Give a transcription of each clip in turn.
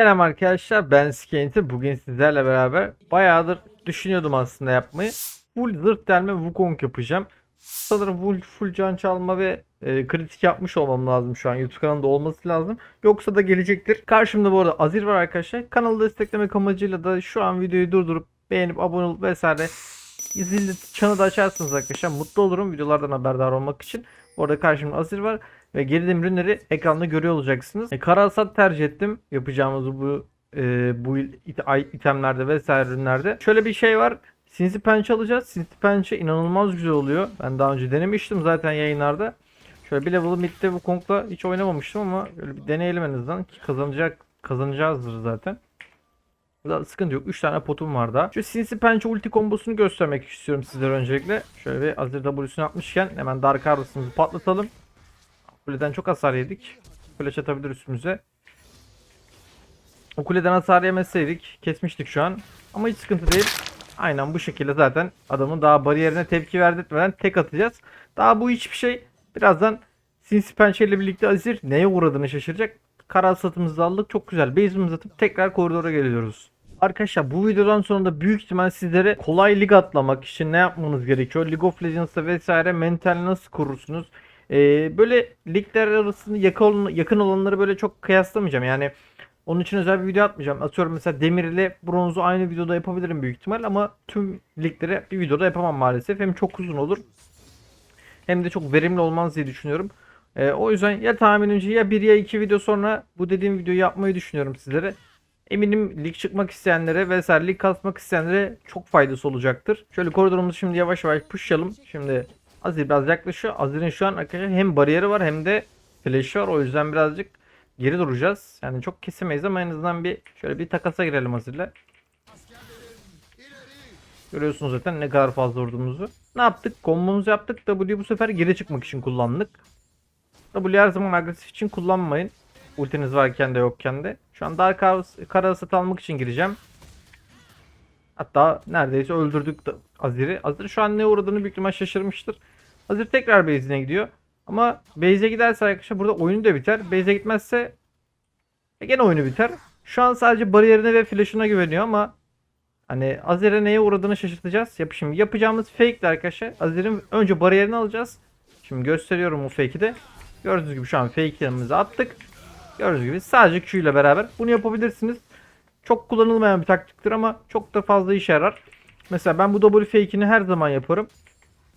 Selam arkadaşlar ben Skenti. Bugün sizlerle beraber bayağıdır düşünüyordum aslında yapmayı. Full zırt delme Wukong yapacağım. Sanırım full, full can çalma ve e, kritik yapmış olmam lazım şu an. YouTube kanalında olması lazım. Yoksa da gelecektir. Karşımda bu arada Azir var arkadaşlar. Kanalı desteklemek amacıyla da şu an videoyu durdurup beğenip abone olup vesaire zil çanı da açarsınız arkadaşlar. Mutlu olurum videolardan haberdar olmak için. Orada karşımda Azir var. Ve girdiğim ürünleri ekranda görüyor olacaksınız. E, kara hasat tercih ettim yapacağımız bu e, bu it- itemlerde vesaire ürünlerde. Şöyle bir şey var. Sinsi pençe alacağız. Sinsi pençe inanılmaz güzel oluyor. Ben daha önce denemiştim zaten yayınlarda. Şöyle bir level midde bu Kong'la hiç oynamamıştım ama böyle bir deneyelim en azından ki kazanacak kazanacağızdır zaten. Burada sıkıntı yok. 3 tane potum var daha. Şu sinsi pençe ulti kombosunu göstermek istiyorum sizlere öncelikle. Şöyle bir Azir W'sunu atmışken hemen Dark Harvest'ımızı patlatalım. Kuleden çok hasar yedik. Flash atabilir üstümüze. O kuleden hasar yemeseydik kesmiştik şu an. Ama hiç sıkıntı değil. Aynen bu şekilde zaten adamın daha bariyerine tepki verdirtmeden tek atacağız. Daha bu hiçbir şey. Birazdan Sinsi Pençe ile birlikte Azir neye uğradığını şaşıracak. Kara satımızı aldık. Çok güzel. Base'imizi atıp tekrar koridora geliyoruz. Arkadaşlar bu videodan sonra da büyük ihtimal sizlere kolay lig atlamak için ne yapmanız gerekiyor? League of Legends'ta vesaire mental nasıl kurursunuz? Ee, böyle ligler arasında yakın, yakın olanları böyle çok kıyaslamayacağım. Yani onun için özel bir video atmayacağım. Atıyorum mesela Demir ile Bronz'u aynı videoda yapabilirim büyük ihtimal ama tüm ligleri bir videoda yapamam maalesef. Hem çok uzun olur hem de çok verimli olmaz diye düşünüyorum. Ee, o yüzden ya tahminimce ya bir ya iki video sonra bu dediğim videoyu yapmayı düşünüyorum sizlere. Eminim lig çıkmak isteyenlere vesaire lig kasmak isteyenlere çok faydası olacaktır. Şöyle koridorumuzu şimdi yavaş yavaş pushlayalım. Şimdi Azir biraz yaklaşıyor. Azir'in şu an arkadaşlar hem bariyeri var hem de flash'ı var. O yüzden birazcık geri duracağız. Yani çok kesemeyiz ama en azından bir şöyle bir takasa girelim Azir'le. Görüyorsunuz zaten ne kadar fazla vurduğumuzu. Ne yaptık? Kombomuzu yaptık. W bu sefer geri çıkmak için kullandık. W her zaman agresif için kullanmayın. Ultiniz varken de yokken de. Şu an Dark House kara hasat almak için gireceğim. Hatta neredeyse öldürdük Azir'i. Azir şu an ne uğradığını büyük ihtimal şaşırmıştır. Azir tekrar base'ine gidiyor. Ama base'e giderse arkadaşlar burada oyunu da biter. Base'e gitmezse e, gene oyunu biter. Şu an sadece bariyerine ve flash'ına güveniyor ama hani Azir'e neye uğradığını şaşırtacağız. Yap yapacağımız fake de arkadaşlar. Azir'in önce bariyerini alacağız. Şimdi gösteriyorum bu fake'i de. Gördüğünüz gibi şu an fake'imizi attık. Gördüğünüz gibi sadece Q ile beraber bunu yapabilirsiniz. Çok kullanılmayan bir taktiktir ama çok da fazla işe yarar. Mesela ben bu double fake'ini her zaman yaparım.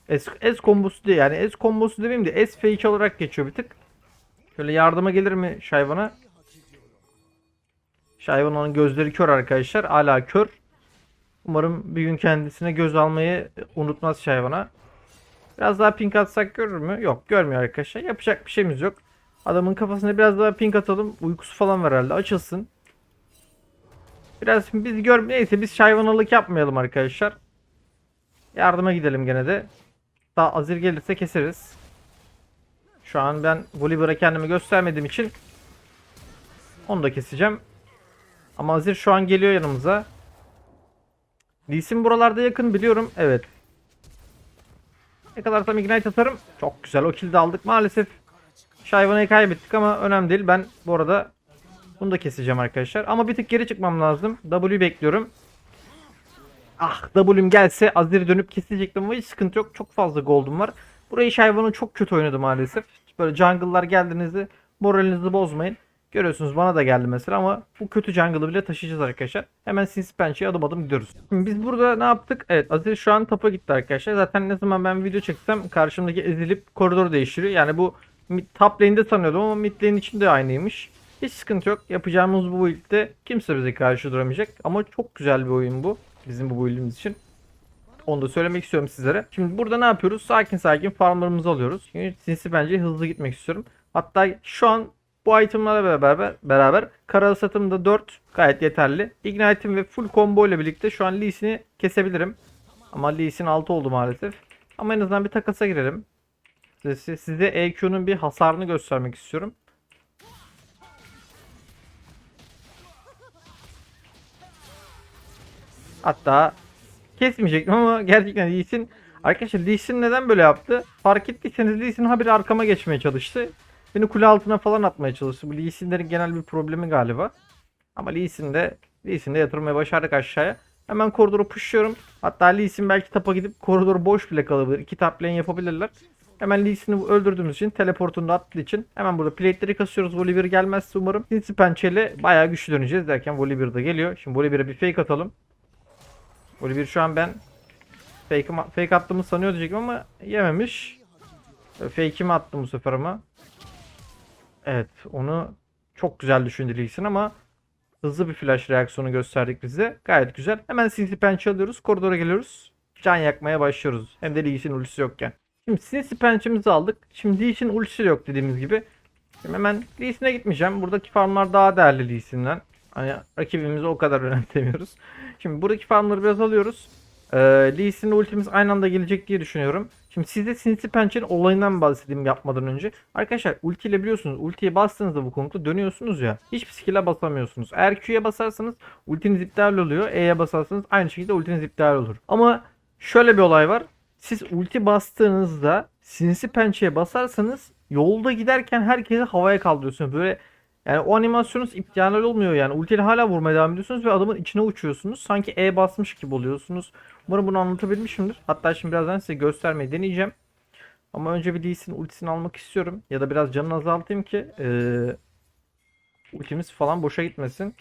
S, S kombosu diye yani S kombosu demeyeyim de S fake olarak geçiyor bir tık. Şöyle yardıma gelir mi Şayvan'a? Şayvan'ın gözleri kör arkadaşlar. Hala kör. Umarım bir gün kendisine göz almayı unutmaz Şayvan'a. Biraz daha pink atsak görür mü? Yok görmüyor arkadaşlar. Yapacak bir şeyimiz yok. Adamın kafasına biraz daha pink atalım. Uykusu falan var herhalde. Açılsın. Biraz biz gör neyse biz şayvanalık yapmayalım arkadaşlar. Yardıma gidelim gene de. Daha azir gelirse keseriz. Şu an ben Volibear'a kendimi göstermediğim için onu da keseceğim. Ama Azir şu an geliyor yanımıza. Lee Sin buralarda yakın biliyorum. Evet. Ne kadar tam ignite atarım. Çok güzel o kill de aldık. Maalesef Şayvanayı kaybettik ama önemli değil. Ben bu arada bunu da keseceğim arkadaşlar. Ama bir tık geri çıkmam lazım. W bekliyorum. Ah W'm gelse Azir'i dönüp kesecektim ama hiç sıkıntı yok. Çok fazla gold'um var. Burayı Şayvan'ın çok kötü oynadı maalesef. Böyle jungle'lar geldiğinizde moralinizi bozmayın. Görüyorsunuz bana da geldi mesela ama bu kötü jungle'ı bile taşıyacağız arkadaşlar. Hemen Sinsi adım adım gidiyoruz. Şimdi biz burada ne yaptık? Evet Azir şu an tapa gitti arkadaşlar. Zaten ne zaman ben video çeksem karşımdaki ezilip koridoru değiştiriyor. Yani bu top lane'de sanıyordum ama mid lane için de aynıymış. Hiç sıkıntı yok. Yapacağımız bu build'de kimse bize karşı duramayacak. Ama çok güzel bir oyun bu. Bizim bu build'imiz için. Onu da söylemek istiyorum sizlere. Şimdi burada ne yapıyoruz? Sakin sakin farmlarımızı alıyoruz. Çünkü sinsi bence hızlı gitmek istiyorum. Hatta şu an bu itemlarla beraber beraber kara satımda 4 gayet yeterli. Ignite'im ve full combo ile birlikte şu an Lee Sin'i kesebilirim. Ama Lee Sin 6 oldu maalesef. Ama en azından bir takasa girelim. Size, size EQ'nun bir hasarını göstermek istiyorum. Hatta kesmeyecektim ama gerçekten Lee Arkadaşlar Lee neden böyle yaptı? Fark ettiyseniz Lee Sin habire arkama geçmeye çalıştı. Beni kule altına falan atmaya çalıştı. Bu Lee Sin'lerin genel bir problemi galiba. Ama Lee de Lee de yatırmayı başardık aşağıya. Hemen koridoru pushluyorum. Hatta Lee belki tapa gidip koridoru boş bile kalabilir. İki top lane yapabilirler. Hemen Lee Sin'i öldürdüğümüz için teleportunu da attığı için hemen burada plate'leri kasıyoruz. Volibear gelmezse umarım. Sinsi pençeyle bayağı güçlü döneceğiz derken Volibear da geliyor. Şimdi Volibear'a bir fake atalım. Volibear şu an ben fake, fake attığımı sanıyor diyecektim ama yememiş. Fake'imi attım bu sefer ama. Evet onu çok güzel düşündü Lee Sin ama hızlı bir flash reaksiyonu gösterdik bize. Gayet güzel. Hemen sinsi pençe alıyoruz. Koridora geliyoruz. Can yakmaya başlıyoruz. Hem de Lee Sin ultisi yokken. Şimdi sinsi pençemizi aldık. Şimdi Lee Sin ultisi yok dediğimiz gibi. Şimdi hemen Lee Sin'e gitmeyeceğim. Buradaki farmlar daha değerli Lee Sin'den. Hani rakibimizi o kadar önemsemiyoruz. Şimdi buradaki farmları biraz alıyoruz. Ee, Lee Sin'le ultimiz aynı anda gelecek diye düşünüyorum. Şimdi size sinsi pençenin olayından bahsedeyim yapmadan önce. Arkadaşlar ulti ile biliyorsunuz ultiye bastığınızda bu konuda dönüyorsunuz ya. Hiçbir skill'e basamıyorsunuz. Eğer Q'ye basarsanız ultiniz iptal oluyor. E'ye basarsanız aynı şekilde ultiniz iptal olur. Ama şöyle bir olay var. Siz ulti bastığınızda sinsi pençeye basarsanız yolda giderken herkesi havaya kaldırıyorsunuz. Böyle yani o animasyonunuz iptal olmuyor yani. Ultiyle hala vurmaya devam ediyorsunuz ve adamın içine uçuyorsunuz. Sanki E basmış gibi oluyorsunuz. Umarım bunu anlatabilmişimdir. Hatta şimdi birazdan size göstermeyi deneyeceğim. Ama önce bir Lee Sin ultisini almak istiyorum. Ya da biraz canını azaltayım ki eee ultimiz falan boşa gitmesin.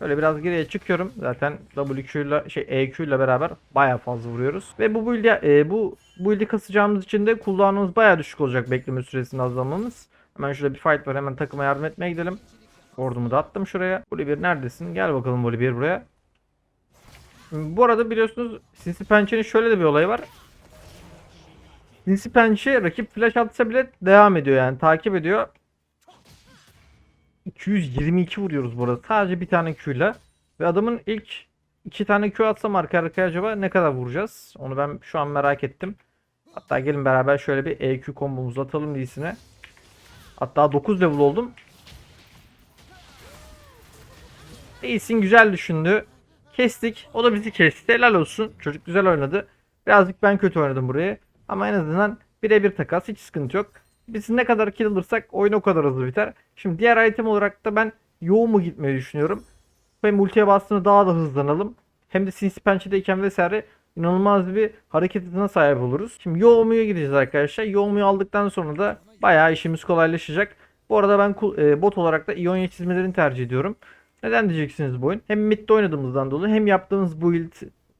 Böyle biraz geriye çıkıyorum. Zaten WQ ile şey EQ ile beraber baya fazla vuruyoruz. Ve bu build'i e, bu build'i kasacağımız için de cooldown'umuz baya düşük olacak bekleme süresini azalmamız. Hemen şurada bir fight var. Hemen takıma yardım etmeye gidelim. Ordumu da attım şuraya. Volibear neredesin? Gel bakalım Volibear buraya. Şimdi bu arada biliyorsunuz Sinsi Pençe'nin şöyle de bir olayı var. Sinsi Pençe rakip flash atsa bile devam ediyor yani takip ediyor. 222 vuruyoruz burada. Sadece bir tane Q ile. Ve adamın ilk iki tane Q atsam arka arkaya acaba ne kadar vuracağız? Onu ben şu an merak ettim. Hatta gelin beraber şöyle bir EQ kombomuzu atalım Lee'sine. Hatta 9 level oldum. Lee'sin güzel düşündü. Kestik. O da bizi kesti. Helal olsun. Çocuk güzel oynadı. Birazcık ben kötü oynadım burayı. Ama en azından birebir takas. Hiç sıkıntı yok. Biz ne kadar kill alırsak oyun o kadar hızlı biter. Şimdi diğer item olarak da ben yoğun gitmeyi düşünüyorum. Hem ultiye bastığında daha da hızlanalım. Hem de sinsi pençedeyken vesaire inanılmaz bir hareket hızına sahip oluruz. Şimdi Yoğumu'ya gideceğiz arkadaşlar. Yoğumu'yu aldıktan sonra da bayağı işimiz kolaylaşacak. Bu arada ben e, bot olarak da İonya çizmelerini tercih ediyorum. Neden diyeceksiniz bu oyun? Hem midde oynadığımızdan dolayı hem yaptığımız build,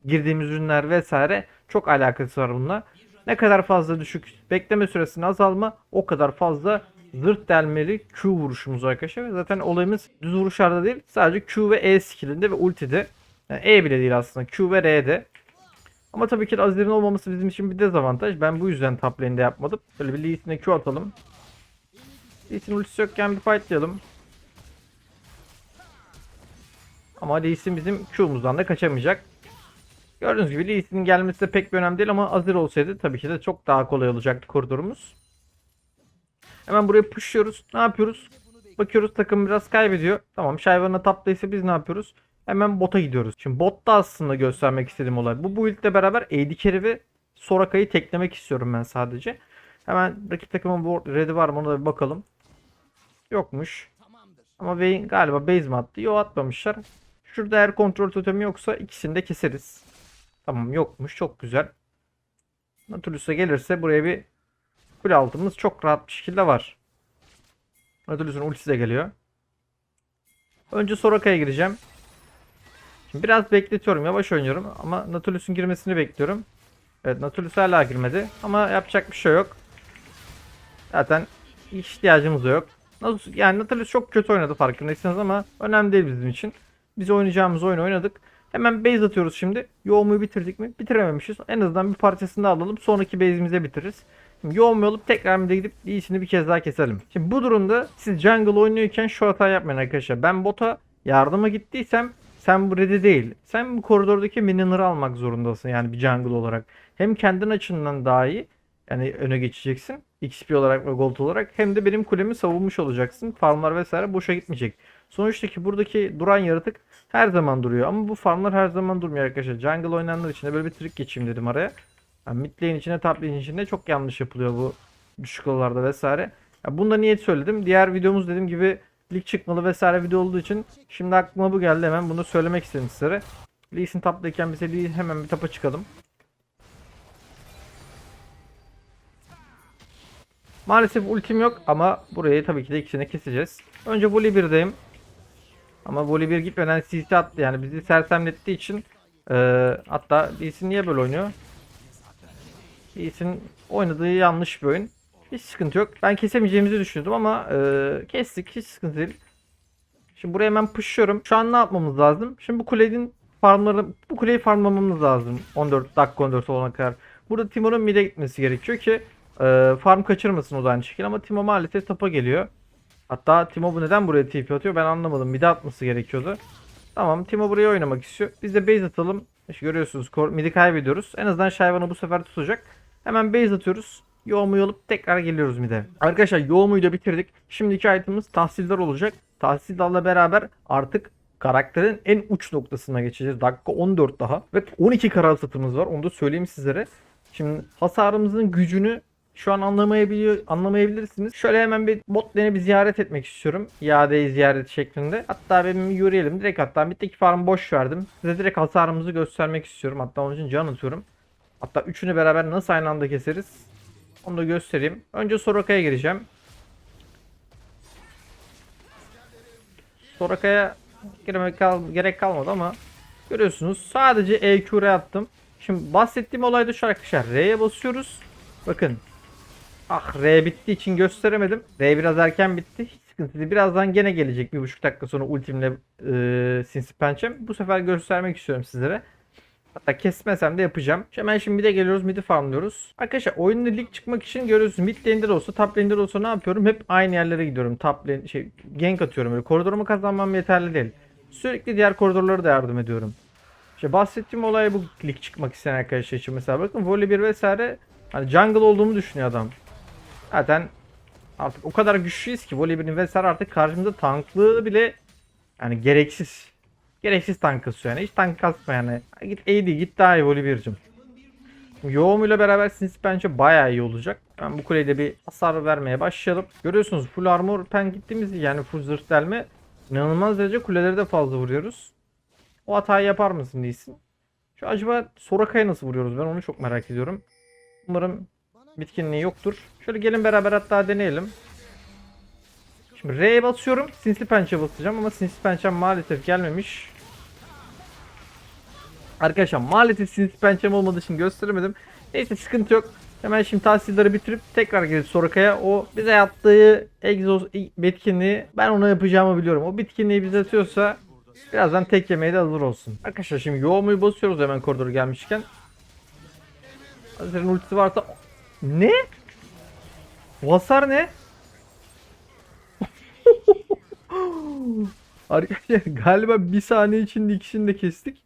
girdiğimiz ürünler vesaire çok alakası var bununla. Ne kadar fazla düşük bekleme süresinin azalma o kadar fazla zırt delmeli Q vuruşumuz arkadaşlar. Zaten olayımız düz vuruşlarda değil sadece Q ve E skillinde ve ultide. Yani E bile değil aslında Q ve R'de. Ama tabii ki Azir'in olmaması bizim için bir dezavantaj. Ben bu yüzden top lane'de yapmadım. Böyle bir Lee Sin'e Q atalım. Lee Sin ultisi yokken bir fightlayalım. Ama Lee Sin bizim Q'muzdan da kaçamayacak. Gördüğünüz gibi Lee Sin'in gelmesi de pek bir önemli değil ama Azir olsaydı tabii ki de çok daha kolay olacaktı koridorumuz. Hemen buraya pushluyoruz. Ne yapıyoruz? Bakıyoruz takım biraz kaybediyor. Tamam Shyvana taptaysa biz ne yapıyoruz? Hemen bota gidiyoruz. Şimdi botta aslında göstermek istediğim olay. Bu build ile beraber AD Carry ve Soraka'yı teklemek istiyorum ben sadece. Hemen rakip takımın bu ready var mı ona da bir bakalım. Yokmuş. Ama Vayne galiba base mi attı? Yok atmamışlar. Şurada eğer kontrol totemi yoksa ikisini de keseriz. Tamam yokmuş. Çok güzel. Nautilus'a gelirse buraya bir kule altımız çok rahat bir şekilde var. Nautilus'un ultisi de geliyor. Önce Soraka'ya gireceğim. Şimdi biraz bekletiyorum. Yavaş oynuyorum ama Nautilus'un girmesini bekliyorum. Evet Nautilus hala girmedi ama yapacak bir şey yok. Zaten ihtiyacımız da yok. Yani Nautilus çok kötü oynadı farkındaysanız ama önemli değil bizim için. Biz oynayacağımız oyunu oynadık. Hemen base atıyoruz şimdi. Yoğumuyu bitirdik mi? Bitirememişiz. En azından bir parçasını da alalım. Sonraki base'imize bitiririz. Şimdi yoğun olup tekrar bir de gidip iyisini bir kez daha keselim. Şimdi bu durumda siz jungle oynuyorken şu hata yapmayın arkadaşlar. Ben bota yardıma gittiysem sen bu ready değil. Sen bu koridordaki minion'ları almak zorundasın yani bir jungle olarak. Hem kendin açından daha iyi yani öne geçeceksin. XP olarak ve gold olarak hem de benim kulemi savunmuş olacaksın. Farmlar vesaire boşa gitmeyecek. Sonuçta ki buradaki duran yaratık her zaman duruyor. Ama bu farmlar her zaman durmuyor arkadaşlar. Jungle oynayanlar için de böyle bir trik geçeyim dedim araya. Yani mid lane içinde top lane içinde çok yanlış yapılıyor bu düşük vesaire. Ya bunu da niyet söyledim. Diğer videomuz dediğim gibi lig çıkmalı vesaire video olduğu için şimdi aklıma bu geldi hemen bunu söylemek istedim sizlere. Lee Sin taptayken bize Lee hemen bir tapa çıkalım. Maalesef ultim yok ama burayı tabii ki de ikisini keseceğiz. Önce voli 1'deyim. Ama voli 1 gitmeden CC attı yani bizi sersemlettiği için eee, hatta Lee Sin niye böyle oynuyor? Lee Sin oynadığı yanlış bir oyun. Hiç sıkıntı yok. Ben kesemeyeceğimizi düşündüm ama eee, kestik. Hiç sıkıntı değil. Şimdi buraya hemen pushluyorum. Şu an ne yapmamız lazım? Şimdi bu kulenin farmları bu kuleyi farmlamamız lazım. 14 dakika 14 olana kadar. Burada Timo'nun mid'e gitmesi gerekiyor ki eee, farm kaçırmasın o da aynı şekilde ama Timo maalesef tapa geliyor. Hatta Timo bu neden buraya TP atıyor ben anlamadım. Mid'e atması gerekiyordu. Tamam Timo buraya oynamak istiyor. Biz de base atalım. İşte görüyorsunuz mid'i kaybediyoruz. En azından Shyvana bu sefer tutacak. Hemen base atıyoruz. Yoğumuyu alıp tekrar geliyoruz mid'e. Arkadaşlar yoğumuyu da bitirdik. Şimdiki itemimiz tahsildar olacak. Tahsildarla beraber artık karakterin en uç noktasına geçeceğiz. Dakika 14 daha. Ve 12 kara hasatımız var. Onu da söyleyeyim sizlere. Şimdi hasarımızın gücünü şu an anlamayabiliyor, anlamayabilirsiniz. Şöyle hemen bir bot bir ziyaret etmek istiyorum. İadeyi ziyaret şeklinde. Hatta benim yürüyelim. Direkt hatta mitteki farmı boş verdim. Size direkt hasarımızı göstermek istiyorum. Hatta onun için can atıyorum. Hatta üçünü beraber nasıl aynı anda keseriz? Onu da göstereyim. Önce Soraka'ya gireceğim. Soraka'ya girmek kal- gerek kalmadı ama görüyorsunuz sadece EQ'ye attım. Şimdi bahsettiğim olay da şu arkadaşlar. R'ye basıyoruz. Bakın. Ah R bittiği için gösteremedim. R biraz erken bitti. Hiç sıkıntı değil. Birazdan gene gelecek. Bir buçuk dakika sonra ultimle e, Sinsi Pençem. Bu sefer göstermek istiyorum sizlere. Hatta kesmesem de yapacağım. Hemen şimdi bir de geliyoruz midi farmlıyoruz. Arkadaşlar oyunda lig çıkmak için görüyorsunuz mid lane'de de olsa top lane'de de olsa ne yapıyorum? Hep aynı yerlere gidiyorum. Top lane şey gank atıyorum böyle. Koridorumu kazanmam yeterli değil. Sürekli diğer koridorlara da yardım ediyorum. İşte bahsettiğim olay bu lig çıkmak isteyen arkadaşlar için mesela bakın volley 1 vesaire hani jungle olduğumu düşünüyor adam. Zaten artık o kadar güçlüyüz ki volley 1'in vesaire artık karşımıza tanklığı bile yani gereksiz. Gereksiz tank kasıyor yani. Hiç tank kasma yani. Git AD git daha iyi voley 1'cim. Yoğum ile beraber Sinsi bence bayağı iyi olacak. Ben bu kulede bir hasar vermeye başlayalım. Görüyorsunuz full armor pen gittiğimiz yani full zırh delme inanılmaz derece kuleleri de fazla vuruyoruz. O hatayı yapar mısın değilsin. Şu acaba Soraka'ya nasıl vuruyoruz ben onu çok merak ediyorum. Umarım bitkinliği yoktur. Şöyle gelin beraber hatta deneyelim. Şimdi R'ye basıyorum. Sinsi pençe basacağım ama sinsi pençem maalesef gelmemiş. Arkadaşlar maalesef sinsi pençem olmadığı için gösteremedim. Neyse sıkıntı yok. Hemen şimdi tahsilleri bitirip tekrar gelip Soraka'ya o bize yaptığı egzoz bitkinliği ben ona yapacağımı biliyorum. O bitkinliği bize atıyorsa birazdan tek yemeğe de hazır olsun. Arkadaşlar şimdi yoğumuyu basıyoruz hemen koridoru gelmişken. Hazırın ultisi varsa... Ne? Bu ne? Arkadaşlar galiba bir saniye içinde ikisini de kestik.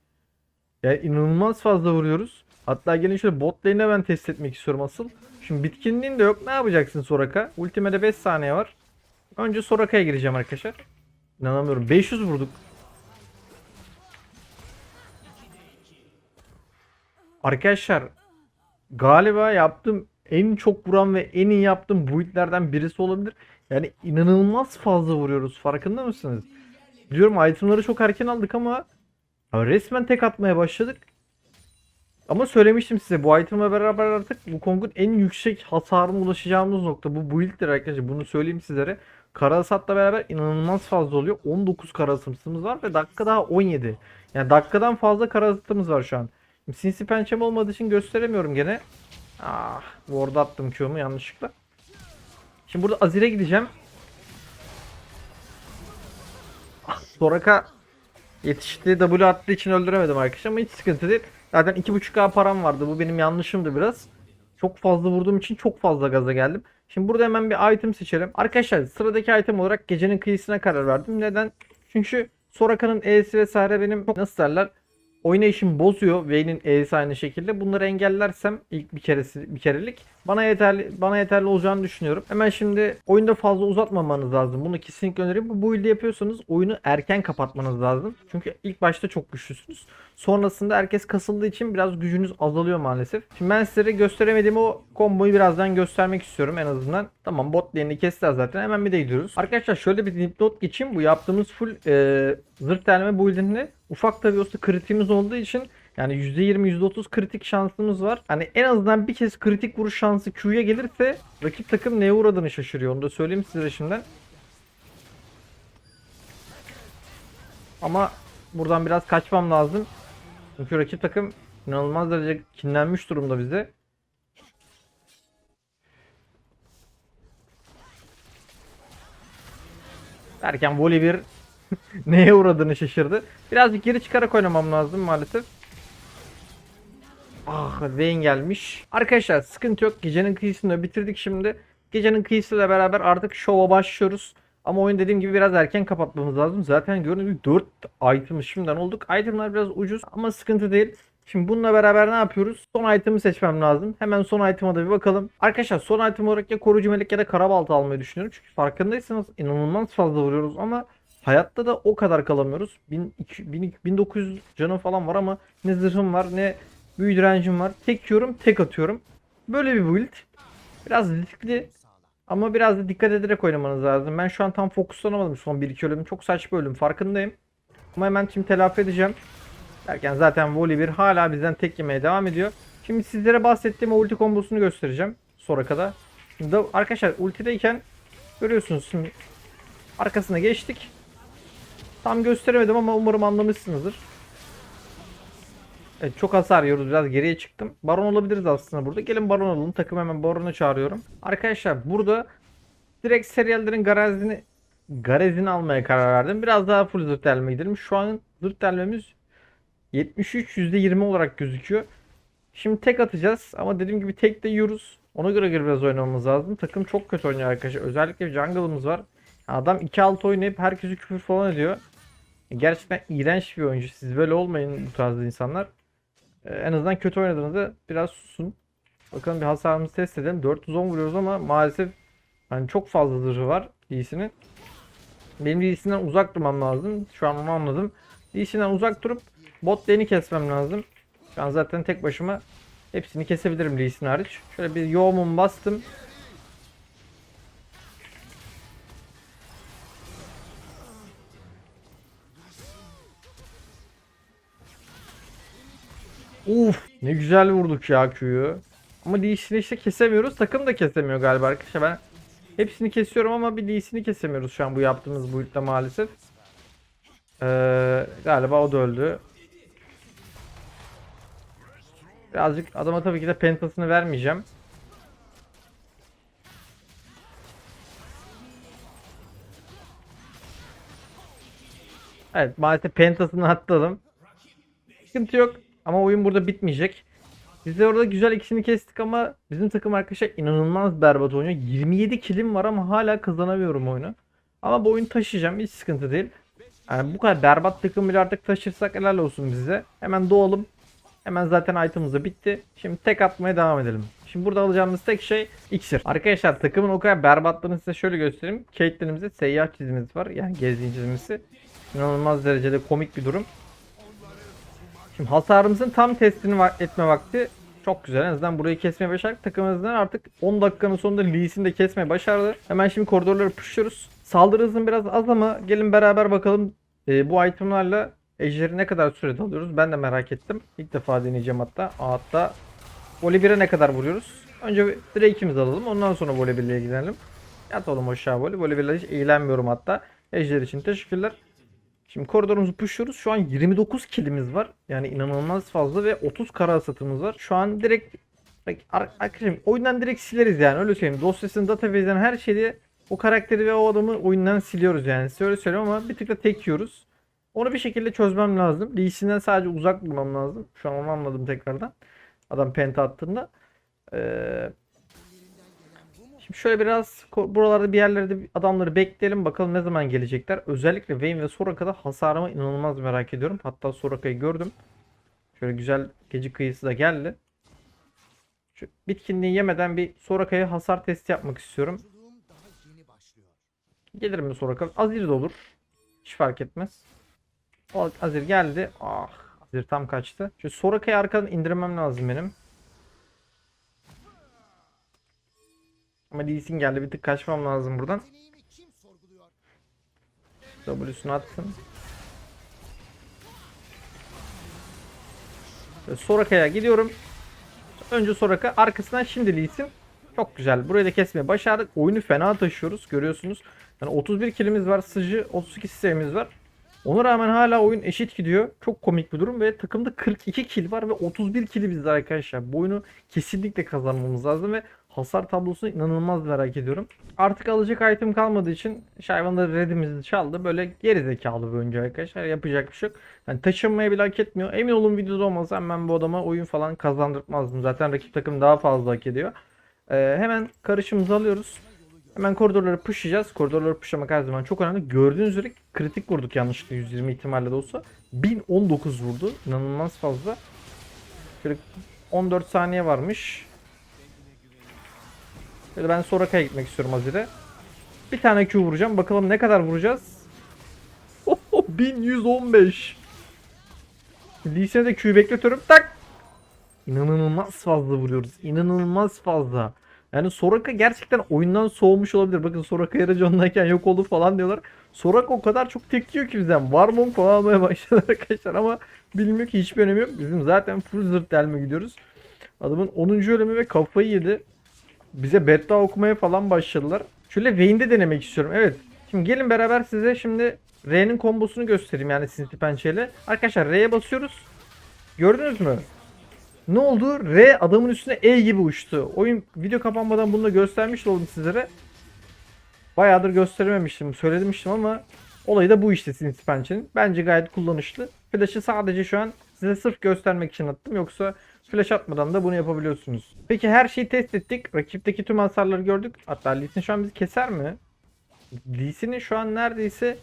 Yani inanılmaz fazla vuruyoruz. Hatta gelin şöyle bot lane'e ben test etmek istiyorum asıl. Şimdi bitkinliğin de yok. Ne yapacaksın Soraka? Ultimate 5 saniye var. Önce Soraka'ya gireceğim arkadaşlar. İnanamıyorum. 500 vurduk. Arkadaşlar galiba yaptığım en çok vuran ve en iyi yaptığım build'lerden birisi olabilir. Yani inanılmaz fazla vuruyoruz. Farkında mısınız? Biliyorum itemları çok erken aldık ama resmen tek atmaya başladık. Ama söylemiştim size bu itemle beraber artık bu Kong'un en yüksek hasarına ulaşacağımız nokta bu build'dir arkadaşlar. Bunu söyleyeyim sizlere. Kara hasatla beraber inanılmaz fazla oluyor. 19 kara var ve dakika daha 17. Yani dakikadan fazla kara hasatımız var şu an. Sinsi pençem olmadığı için gösteremiyorum gene. Ah, ward attım Q'mu yanlışlıkla. Şimdi burada Azir'e gideceğim. Ah, Soraka yetişti. W attığı için öldüremedim arkadaşlar ama hiç sıkıntı değil. Zaten 2.5k param vardı. Bu benim yanlışımdı biraz. Çok fazla vurduğum için çok fazla gaza geldim. Şimdi burada hemen bir item seçelim. Arkadaşlar sıradaki item olarak gecenin kıyısına karar verdim. Neden? Çünkü Soraka'nın E'si vesaire benim nasıl derler oynayışım bozuyor. Vayne'in E'si aynı şekilde. Bunları engellersem ilk bir keresi bir kerelik bana yeterli bana yeterli olacağını düşünüyorum. Hemen şimdi oyunda fazla uzatmamanız lazım. Bunu kesinlikle öneririm. Bu build'i yapıyorsanız oyunu erken kapatmanız lazım. Çünkü ilk başta çok güçlüsünüz. Sonrasında herkes kasıldığı için biraz gücünüz azalıyor maalesef. Şimdi ben sizlere gösteremediğim o komboyu birazdan göstermek istiyorum en azından. Tamam bot lane'i kestiler zaten. Hemen bir de gidiyoruz. Arkadaşlar şöyle bir dipnot geçeyim. Bu yaptığımız full e, zırh delme build'inde ufak tabi olsa kritiğimiz olduğu için yani %20 %30 kritik şansımız var. Hani en azından bir kez kritik vuruş şansı Q'ya gelirse rakip takım neye uğradığını şaşırıyor. Onu da söyleyeyim size şimdiden. Ama buradan biraz kaçmam lazım. Çünkü rakip takım inanılmaz derece kinlenmiş durumda bize. Derken voley bir neye uğradığını şaşırdı. Birazcık geri çıkarak oynamam lazım maalesef. Ah Vayne gelmiş. Arkadaşlar sıkıntı yok. Gecenin kıyısını bitirdik şimdi. Gecenin kıyısıyla beraber artık şova başlıyoruz. Ama oyun dediğim gibi biraz erken kapatmamız lazım. Zaten gördüğünüz gibi 4 item şimdiden olduk. Itemlar biraz ucuz ama sıkıntı değil. Şimdi bununla beraber ne yapıyoruz? Son item'ı seçmem lazım. Hemen son item'a da bir bakalım. Arkadaşlar son item olarak ya koruyucu melek ya da karabaltı almayı düşünüyorum. Çünkü farkındaysanız inanılmaz fazla vuruyoruz ama hayatta da o kadar kalamıyoruz. 1200, 1900 canım falan var ama ne zırhım var ne büyü direncim var. Tek yiyorum tek atıyorum. Böyle bir build. Biraz riskli ama biraz da dikkat ederek oynamanız lazım. Ben şu an tam fokuslanamadım son 1-2 ölüm. Çok saçma ölüm farkındayım. Ama hemen şimdi telafi edeceğim. Derken zaten Volley 1 hala bizden tek yemeye devam ediyor. Şimdi sizlere bahsettiğim o ulti kombosunu göstereceğim. Sonra kadar. Şimdi arkadaşlar ultideyken görüyorsunuz şimdi arkasına geçtik. Tam gösteremedim ama umarım anlamışsınızdır. Evet çok hasar yiyoruz. Biraz geriye çıktım. Baron olabiliriz aslında burada. Gelin baron alalım. Takım hemen baronu çağırıyorum. Arkadaşlar burada direkt seriallerin garajını garezini almaya karar verdim. Biraz daha full zırt delme gidelim. Şu an zırt delmemiz 73 %20 olarak gözüküyor. Şimdi tek atacağız ama dediğim gibi tek de yiyoruz. Ona göre göre biraz oynamamız lazım. Takım çok kötü oynuyor arkadaşlar. Özellikle jungle'ımız var. Adam 2-6 oynayıp herkesi küfür falan ediyor. Gerçekten iğrenç bir oyuncu. Siz böyle olmayın bu tarz insanlar. Ee, en azından kötü oynadığınızda biraz susun. Bakalım bir hasarımızı test edelim. 410 vuruyoruz ama maalesef hani çok fazla zırhı var Lee'sinin. Benim Lee'sinden uzak durmam lazım. Şu an onu anladım. Lee'sinden uzak durup bot lane'i kesmem lazım. An zaten tek başıma hepsini kesebilirim Lee'sin hariç. Şöyle bir yoğumumu bastım. Uf ne güzel vurduk ya Q'yu. Ama Lee'sini işte kesemiyoruz. Takım da kesemiyor galiba arkadaşlar. Ben hepsini kesiyorum ama bir Lee'sini kesemiyoruz şu an bu yaptığımız build'de maalesef. Ee, galiba o da öldü. Birazcık adama tabii ki de pentasını vermeyeceğim. Evet maalesef pentasını atladım. Sıkıntı yok ama oyun burada bitmeyecek. Biz de orada güzel ikisini kestik ama bizim takım arkadaşlar inanılmaz berbat oynuyor. 27 kilim var ama hala kazanamıyorum oyunu. Ama bu oyunu taşıyacağım hiç sıkıntı değil. Yani bu kadar berbat takım bile artık taşırsak helal olsun bize. Hemen doğalım. Hemen zaten item'ımız da bitti. Şimdi tek atmaya devam edelim. Şimdi burada alacağımız tek şey iksir. Arkadaşlar takımın o kadar berbatlığını size şöyle göstereyim. Caitlyn'imizde seyyah çizimimiz var. Yani gezgin çizimisi. İnanılmaz derecede komik bir durum. Şimdi hasarımızın tam testini va- etme vakti çok güzel. En azından burayı kesmeye başardık. Takımımızdan artık 10 dakikanın sonunda Lee'sini de kesmeye başardı. Hemen şimdi koridorları pushuyoruz. Saldırı hızım biraz az ama gelin beraber bakalım e, bu itemlarla Ejder'i ne kadar sürede alıyoruz. Ben de merak ettim. İlk defa deneyeceğim hatta. Hatta Voli 1'e ne kadar vuruyoruz? Önce Drake'imizi alalım. Ondan sonra Voli 1 ile ilgilenelim. Yat oğlum aşağı Voli. Voli 1 ile hiç eğlenmiyorum hatta. Ejder için teşekkürler. Şimdi koridorumuzu pushuyoruz. Şu an 29 kilimiz var. Yani inanılmaz fazla ve 30 kara hasatımız var. Şu an direkt arkadaşım oyundan direkt sileriz yani öyle söyleyeyim. Dosyasını, database'den her şeyi o karakteri ve o adamı oyundan siliyoruz yani. Size öyle söylüyorum ama bir tık da tek yiyoruz. Onu bir şekilde çözmem lazım. Lee'sinden sadece uzak durmam lazım. Şu an onu anladım tekrardan. Adam penta attığında. Ee, Şöyle biraz buralarda bir yerlerde adamları bekleyelim bakalım ne zaman gelecekler. Özellikle Vayne ve Soraka'da hasarımı inanılmaz merak ediyorum. Hatta Soraka'yı gördüm. Şöyle güzel gece kıyısı da geldi. Şu bitkinliği yemeden bir Soraka'ya hasar testi yapmak istiyorum. Gelir mi Soraka? Azir de olur. Hiç fark etmez. Azir geldi. Ah Azir tam kaçtı. Şu Soraka'yı arkadan indirmem lazım benim. Ama Lee Sin geldi. Bir tık kaçmam lazım buradan. W'sunu atsın. Soraka'ya gidiyorum. Önce Soraka arkasından şimdi Lee Sin. Çok güzel. Burayı da kesmeye başardık. Oyunu fena taşıyoruz. Görüyorsunuz. Yani 31 kilimiz var. Sıcı 32 sistemimiz var. Ona rağmen hala oyun eşit gidiyor. Çok komik bir durum ve takımda 42 kill var ve 31 killi bizde arkadaşlar. Bu oyunu kesinlikle kazanmamız lazım ve hasar tablosunu inanılmaz merak ediyorum. Artık alacak item kalmadığı için Şayvan da redimizi çaldı. Böyle geri zekalı bir oyuncu arkadaşlar. Yapacak bir şey yok. Yani taşınmayı bile hak etmiyor. Emin olun videoda olmasa ben bu adama oyun falan kazandırmazdım. Zaten rakip takım daha fazla hak ediyor. Ee, hemen karışımızı alıyoruz. Hemen koridorları pushlayacağız. Koridorları pushlamak her zaman çok önemli. Gördüğünüz üzere kritik vurduk yanlışlıkla 120 ihtimalle de olsa. 1019 vurdu. İnanılmaz fazla. Şöyle 14 saniye varmış. Böyle ben Soraka'ya gitmek istiyorum Azir'e. Bir tane Q vuracağım. Bakalım ne kadar vuracağız. Oho, 1115. Lee'sine de Q'yu bekletiyorum. Tak. İnanılmaz fazla vuruyoruz. İnanılmaz fazla. Yani Soraka gerçekten oyundan soğumuş olabilir. Bakın Soraka yarıcı ondayken yok oldu falan diyorlar. Soraka o kadar çok tek yiyor ki bizden. Warmon falan almaya başladı arkadaşlar ama bilmiyor ki hiçbir önemi yok. Bizim zaten full zırt delme gidiyoruz. Adamın 10. ölümü ve kafayı yedi. Bize beta okumaya falan başladılar. Şöyle Vayne'de denemek istiyorum. Evet. Şimdi gelin beraber size şimdi R'nin kombosunu göstereyim yani sinsi pençeyle. Arkadaşlar R'ye basıyoruz. Gördünüz mü? Ne oldu? R adamın üstüne E gibi uçtu. Oyun video kapanmadan bunu da göstermiş oldum sizlere. Bayağıdır gösterememiştim, söylemiştim ama olayı da bu işte Pençe'nin. Bence gayet kullanışlı. Flash'ı sadece şu an size sırf göstermek için attım. Yoksa flash atmadan da bunu yapabiliyorsunuz. Peki her şeyi test ettik. Rakipteki tüm hasarları gördük. Hatta Lee Sin şu an bizi keser mi? Lee Sin'in şu an neredeyse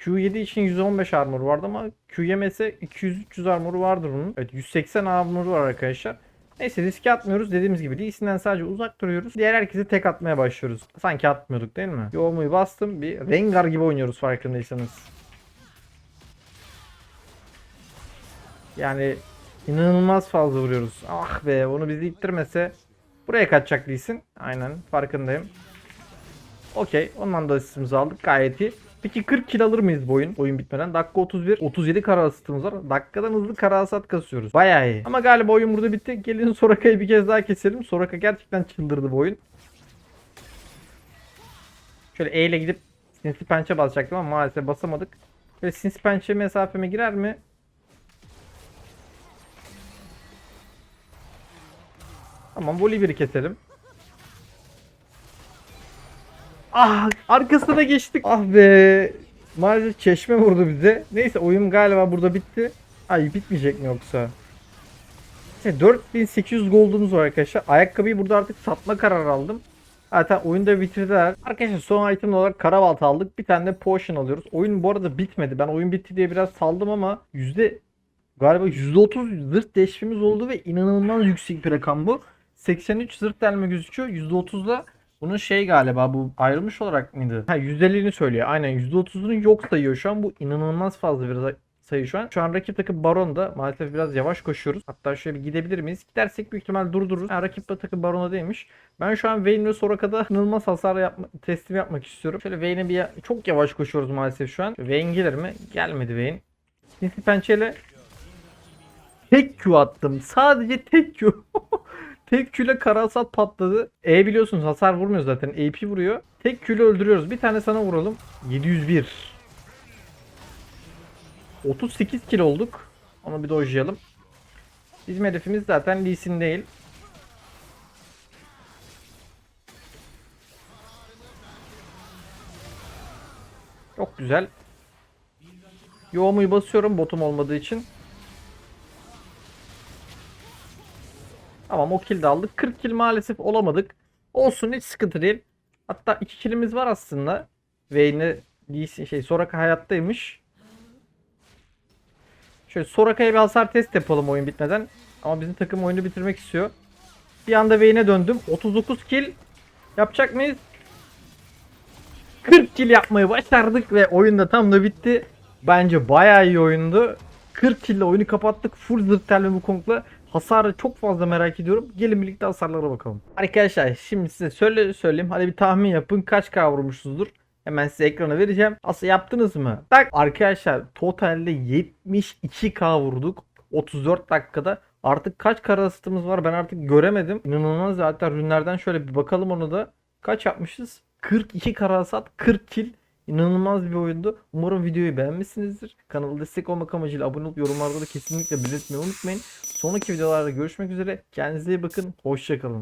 Q7 için 115 armor vardı ama Q yemese 200-300 armor vardır bunun. Evet 180 armor var arkadaşlar. Neyse riske atmıyoruz. Dediğimiz gibi Lee Sin'den sadece uzak duruyoruz. Diğer herkese tek atmaya başlıyoruz. Sanki atmıyorduk değil mi? Yoğumuyu bastım. Bir Rengar gibi oynuyoruz farkındaysanız. Yani inanılmaz fazla vuruyoruz. Ah be onu bizi ittirmese buraya kaçacak Lee Sin. Aynen farkındayım. Okey ondan da asistimizi aldık gayet iyi. Peki 40 kill alır mıyız bu oyun? Oyun bitmeden. Dakika 31. 37 kara asistimiz var. Dakikadan hızlı kara asat kasıyoruz. Bayağı iyi. Ama galiba oyun burada bitti. Gelin Soraka'yı bir kez daha keselim. Soraka gerçekten çıldırdı bu oyun. Şöyle E ile gidip sinsi pençe basacaktım ama maalesef basamadık. Böyle sinsi pençe mesafeme girer mi? Tamam Volibear'ı keselim. Ah arkasına geçtik. Ah be. Maalesef çeşme vurdu bize. Neyse oyun galiba burada bitti. Ay bitmeyecek mi yoksa? İşte 4800 gold'umuz var arkadaşlar. Ayakkabıyı burada artık satma kararı aldım. Zaten oyunda bitirdiler. Arkadaşlar son item olarak karabalta aldık. Bir tane de potion alıyoruz. Oyun bu arada bitmedi. Ben oyun bitti diye biraz saldım ama yüzde galiba %30 zırt deşfimiz oldu ve inanılmaz yüksek bir rakam bu. 83 zırt delme gözüküyor. %30'la bunun şey galiba bu ayrılmış olarak mıydı? Ha %50'ini söylüyor. Aynen %30'unu yok sayıyor şu an. Bu inanılmaz fazla bir sayı şu an. Şu an rakip takım Baron da maalesef biraz yavaş koşuyoruz. Hatta şöyle bir gidebilir miyiz? Gidersek büyük ihtimal durdururuz. Ha, rakip takım Baron'a değilmiş. Ben şu an Vayne ve Soraka'da inanılmaz hasar yapma, teslim yapmak istiyorum. Şöyle Vayne'e bir ya- çok yavaş koşuyoruz maalesef şu an. Vayne gelir mi? Gelmedi Vayne. Sinsi pençeyle tek Q attım. Sadece tek Q. Tek Q ile karasat patladı. E biliyorsunuz hasar vurmuyor zaten. AP vuruyor. Tek Q ile öldürüyoruz. Bir tane sana vuralım. 701. 38 kill olduk. Onu bir dojlayalım. Bizim hedefimiz zaten Lee değil. Çok güzel. Yoğumuyu basıyorum botum olmadığı için. Tamam o kill de aldık. 40 kill maalesef olamadık. Olsun hiç sıkıntı değil. Hatta 2 killimiz var aslında. Vayne'e şey Soraka hayattaymış. Şöyle Soraka'ya bir hasar test yapalım oyun bitmeden. Ama bizim takım oyunu bitirmek istiyor. Bir anda Vayne'e döndüm. 39 kill yapacak mıyız? 40 kill yapmayı başardık ve oyun da tam da bitti. Bence bayağı iyi oyundu. 40 kill oyunu kapattık. Full zırt tel ve Wukong'la hasarı çok fazla merak ediyorum. Gelin birlikte hasarlara bakalım. Arkadaşlar şimdi size söyle söyleyeyim. Hadi bir tahmin yapın. Kaç K vurmuşuzdur? Hemen size ekrana vereceğim. Asıl yaptınız mı? Bak arkadaşlar totalde 72K vurduk. 34 dakikada. Artık kaç kara asıtımız var ben artık göremedim. İnanılmaz zaten rünlerden şöyle bir bakalım onu da. Kaç yapmışız? 42 kara hasat 40 kill. İnanılmaz bir oyundu. Umarım videoyu beğenmişsinizdir. Kanala destek olmak amacıyla abone olup yorumlarda da kesinlikle belirtmeyi unutmayın. Sonraki videolarda görüşmek üzere. Kendinize iyi bakın. Hoşçakalın.